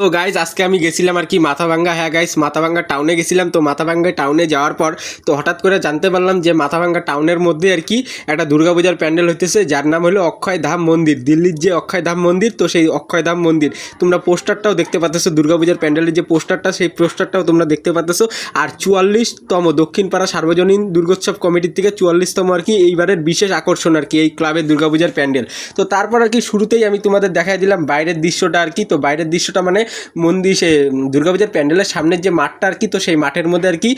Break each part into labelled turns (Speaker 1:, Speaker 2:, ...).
Speaker 1: তো গাইজ আজকে আমি গেছিলাম আর কি মাথাভাঙ্গা। হ্যাঁ গাইস মাথাভাঙ্গা টাউনে গেছিলাম। তো মাথাভাঙ্গা টাউনে যাওয়ার পর তো হঠাৎ করে জানতে পারলাম যে মাথাভাঙ্গা টাউনের মধ্যে আর কি একটা দুর্গাপূজার প্যান্ডেল হইতেছে, যার নাম হলো অক্ষয় ধাম মন্দির। দিল্লির যে অক্ষয় ধাম মন্দির, তো সেই অক্ষয় ধাম মন্দির। তোমরা পোস্টারটাও দেখতে পাচ্ছ দুর্গাপূজার প্যান্ডেলের যে পোস্টারটা, সেই পোস্টারটাও তোমরা দেখতে পাচ্ছ আর চুয়াল্লিশতম দক্ষিণপাড়া সার্বজনীন দুর্গোৎসব কমিটির থেকে চুয়াল্লিশতম আর কি এইবারের বিশেষ আকর্ষণ আর কি এই ক্লাবের দুর্গাপূজার প্যান্ডেল। তো তারপর আর কি শুরুতেই আমি তোমাদের দেখাই দিলাম বাইরের দৃশ্যটা আর কি। তো বাইরের দৃশ্যটা মানে মন্দির, সে দুর্গাপূজার প্যান্ডেলের সামনের যে মাঠটা আর কি, তো সেই মাঠের মধ্যে আর কি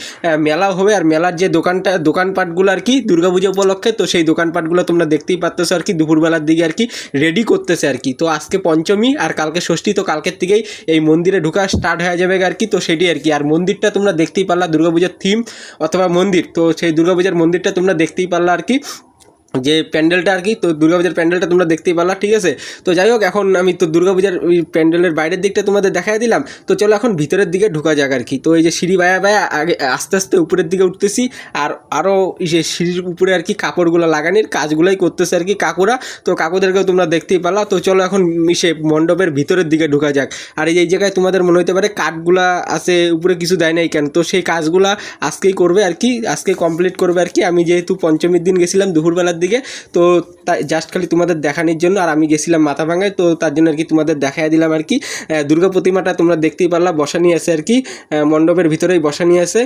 Speaker 1: মেলা হবে। আর মেলার যে দোকানটা, দোকানপাটগুলো আর কি, দুর্গাপূজা উপলক্ষে, তো সেই দোকানপাটগুলো তোমরা দেখতেই পাচ্ছ আর কি, দুপুরবেলার দিকে আর কি রেডি করতেছে আর কি। তো আজকে পঞ্চমী আর কালকে ষষ্ঠী, তো কালকের থেকেই এই মন্দিরে ঢোকা স্টার্ট হয়ে যাবে আর কি, তো সেটি আর কি। আর মন্দিরটা তোমরা দেখতেই পারলা, দুর্গাপূজার থিম অথবা মন্দির, তো সেই দুর্গাপূজার মন্দিরটা তোমরা দেখতেই পারলা আর কি। যে প্যান্ডেলটা আর কি, তো দুর্গাপূজার প্যান্ডেলটা তোমরা দেখতেই পারলা, ঠিক আছে? তো যাই হোক, এখন আমি তো দুর্গাপূজার ওই প্যান্ডেলের বাইরের দিকটা তোমাদের দেখাই দিলাম। তো চলো এখন ভিতরের দিকে ঢোকা যাক আর কি। তো এই যে সিঁড়ি বায়া বায়া, আগে আস্তে আস্তে উপরের দিকে উঠতেছি, আর আরও যে সিঁড়ির উপরে আর কি কাপড়গুলো লাগানির কাজগুলোই করতেছে আর কি কাকুরা। তো কাকুদেরকেও তোমরা দেখতেই পারলা। তো চলো এখন সে মণ্ডপের ভিতরের দিকে ঢোকা যাক। আর এই জায়গায় তোমাদের মনে হতে পারে কাঠগুলা আছে, উপরে কিছু দেয় নাই কেন? তো সেই কাজগুলা আজকেই করবে আর কি, আজকে কমপ্লিট করবে আর কি। আমি যেহেতু পঞ্চমীর দিন গেছিলাম, দুপুরবেলার দিকে। তো জাস্ট খালি তোমাদের দেখানোর জন্য, আর আমি গেছিলাম মাথা ভাঙায় তো তার জন্য আর কি তোমাদের দেখাই দিলাম আর কি। দুর্গা প্রতিমাটা তোমরা দেখতেই পারলা, বসানি আছে আর কি। মণ্ডপের ভিতরেই বসানি আছে।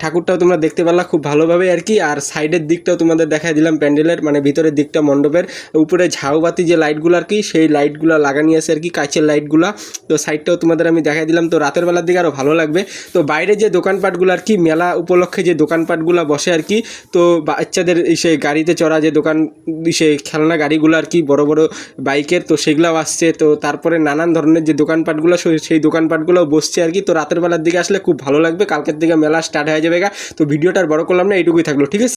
Speaker 1: ঠাকুরটাও তোমরা দেখতে পারলা খুব ভালোভাবে আর কি। আর সাইডের দিকটাও তোমাদের দেখাই দিলাম প্যান্ডেলের মানে ভিতরের দিকটা মণ্ডপের। উপরে ঝাউবাতি যে লাইটগুলো আর কি, সেই লাইটগুলো লাগানি আছে আর কি, কাঁচের লাইটগুলো তো সাইডটাও তোমাদের আমি দেখাই দিলাম। তো রাতের বেলার দিকে আরও ভালো লাগবে। তো বাইরে যে দোকানপাটগুলো আর কি, মেলা উপলক্ষে যে দোকানপাটগুলো বসে আর কি, তো বাচ্চাদের সেই গাড়িতে চড়া যে দোকান সে খেলনা গাড়িগুলো আর কি বড় বড় বাইকের, তো সেগুলোও আসছে। তো তারপরে নানান ধরনের যে দোকানপাটগুলো সেই- দোকানপাটগুলোও বসছে আর কি। তো রাতের বেলার দিকে আসলে খুব ভালো লাগবে। কালকের দিকে মেলা স্টার্ট হয়ে যাবে তো ভিডিওটা আর বড় করলাম না, এইটুকুই থাকল, ঠিক আছে?